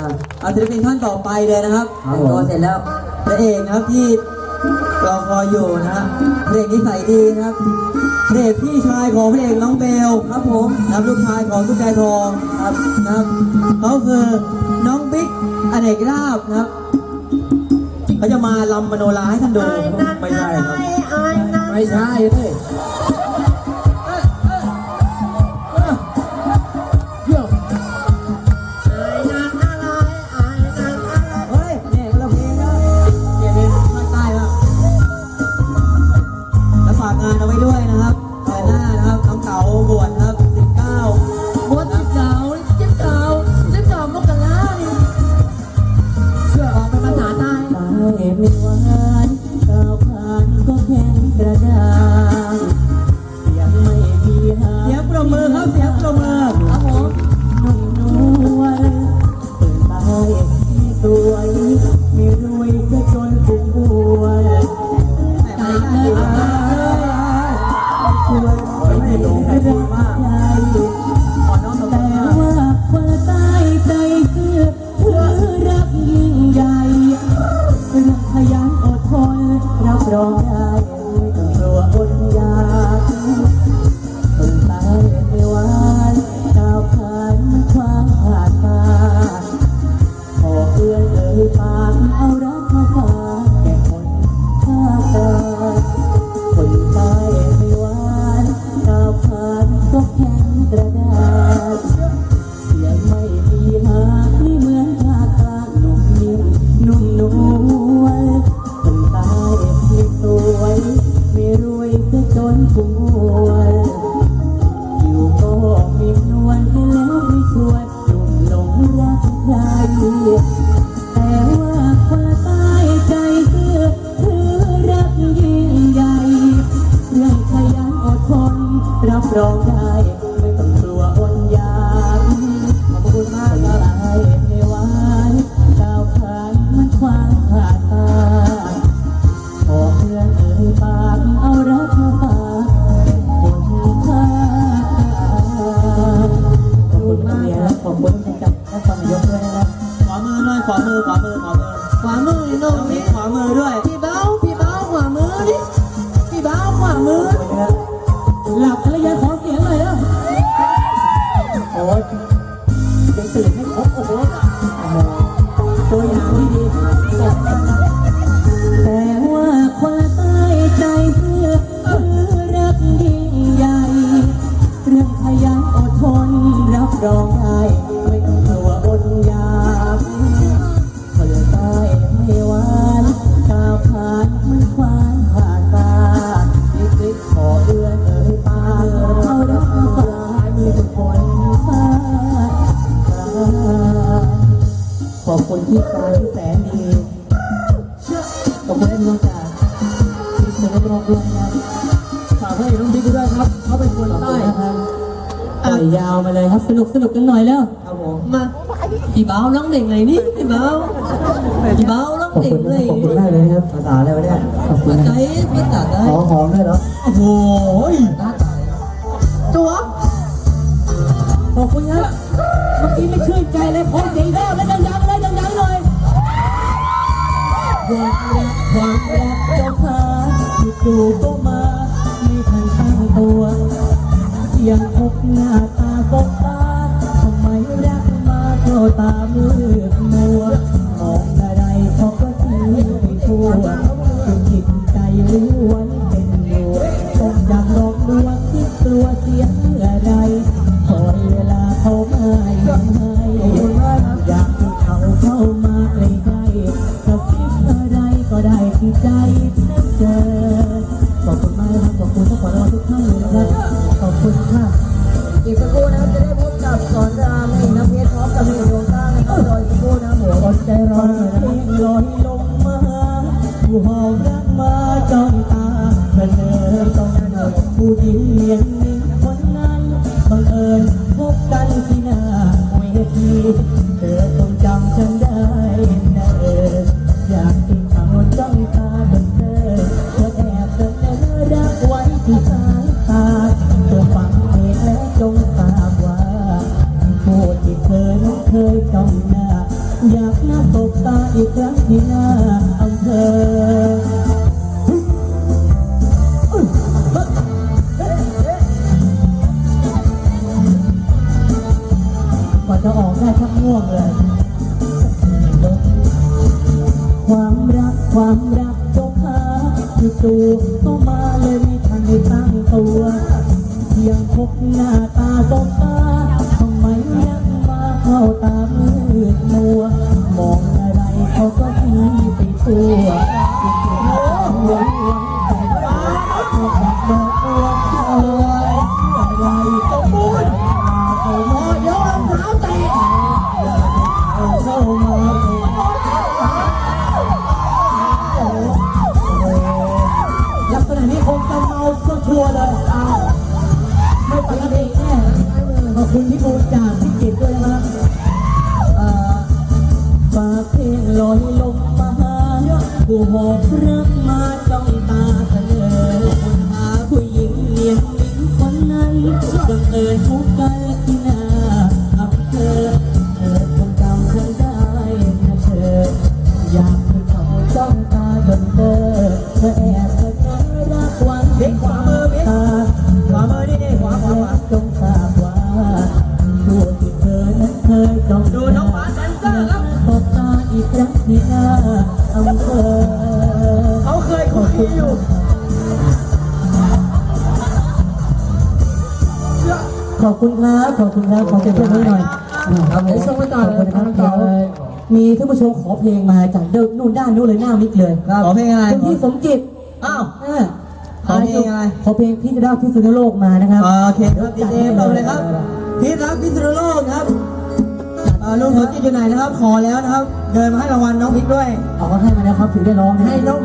อะเอาศิลปินท่านต่อไปเลยนะครับแต่งตัวเสร็จแล้วพระเอกนะครับที่รอคอยอยู่นะฮะพระเอกนิสัยดีนะครับพระเอกพี่ชายของพระเอกน้องเบลครับผมนะครับลูกชายของตุ๊กแกทองครับนะครับเขาคือน้องบิ๊กอเนกราบนะครับเขาจะมาลำมโนราให้ท่านดู ไม่ใช่ครับ ไม่ใช่เลย นะครับน้องเต๋าบวชนะครับ19บดที่เก่าเจ็บเก่าเจ็บเก่ามกรานี่เชื่อออกเป็นภาษาใต้ตายไม่หวานก้าวผ่านก็แข็งกระด้างเสียงไม่มีหาเสียงปรบมือครับเสียงปรบมือครับผมนุ่มนวลตื่นตายไม่สวยไม่รวยก็จนปุ่มบวลตายเลย รั แต่ว่าคนตายใจเชื่อคือรักยิ่งใหญ่เรื่องขยันอดทนรับรองได้ วามือนี่น้องงนี่นี่ขวามือด้วย พี่เบ้าพี่เบ้าขวามือนี่พี่เบ้าขวามือหลับภรรยาข คุณที่ฟ้าที่แสนดีขอบคุณที่น้จากที่เธอรอบๆด้วยนะฝากให้น้องบิ๊กด้วยครับ เขาเป็นคนขอบคุใต้ณนะครับปล่อยยาวมาเลยครับสนุกสนุกกันหน่อยแล้วครับผมมาพี่เบ้าร้องเด็กเลยนี่พี่เบ้าพี่เบ้าร้องเด็กเลยขอบคุณมากเลยครับภาษาอะไรวะเนี่ยขอบคุณภานะษาภาษาใต้ขอหอมด้วยเหรอโอ้โหตัวขอบคุณครับเมื่อกี้ไม่ชื่นใจเลยขอเสียงแล้วแล้วยดัง จู่ก็มาไม่ทันตั้งตัวยังพบหน้าตาสบตาทำไมรักมาเข้าตามืดมัวมองอะไรเขาก็ชี้ไปทั่วจนจิตใจล้วนเป็นอยู่ต้องจับดอกดวงคิดกลัวเสียงอะไรคอยเวลาเขาไม่ให้ ท่านนะครับขอบคุณค่ะอีกสักครู่นะจะได้พบกับสอนรามเองนะเพชรพร้อมกับหนุ่มโยต้านะครับรออีกสักครู่นะหัวอดใจรอหน่ยนะครับลอยลงมาผู้หอมรักมาจ้องตาเสนอต้องนั่นผู้หญิงเมีนนึ่งคนนั้นบังเอิญพบกันที่หน้าเวทีเธอต้องจำฉันได้นะเอออยากติดเขาจ้องตาเธอเธอแอบเสนอรักไว้ที่ใจ เธฟังเพลจ้วจงทราบว่าผู้ที่เคยนั้นเคยต้องหน้า อยากน้าตกตาอีกครั้งที่หน้าอำเภอจะออกได้ทั้งง่วงเลย ความรัก ความรัก จู่ๆก็มาเลยไม่ทันได้ตั้งตัวเพียงพบหน้าตาสบตาทำไมยังมาเข้าตามืดมัว มองอะไรเขาก็ทีไปตัวหัวหัวใจฟ้าก็แบอกบัวเลยอะไรต้องพูดเขามายกรองเท้าเตะเข้ามา ไม่ปกติแน่ขอบคุณพี่บูจากพี่เกดด้วยนะครับเอ่อฝากเพลงลอยลงมาหาผู้หอบรักมาจ้องตาเสนอคนหาผู้หญิงเนียนหญิงคนนั้นบังเอิญพบกัน อยู่ขอบคุณครับ ขอบคุณครับ ขอเสียงปรบมือหน่อยครับผมชมกันต่อเลยขอบคุณครับชมกันต่อเลยมีท่านผู้ชมขอเพลงมาจากเดินนู่นด้านนู้นเลยหน้ามิกเลยขอเพลงอะไรคุณพี่สมจิต อ้าวอ่าขอเพลงอะไร ขอเพลงพี่จะได้พิษณุโลกมานะครับ โอเคครับดีเจเปิดเลยครับพีทรักพิษณุโลกครับเอ่อลุงสนจิตอยู่ไหนนะครับ ขอแล้วนะครับ เดินมาให้รางวัลน้องพิกด้วย เอาเขาให้มาแล้วครับถึงได้ร้องนะให้น้อง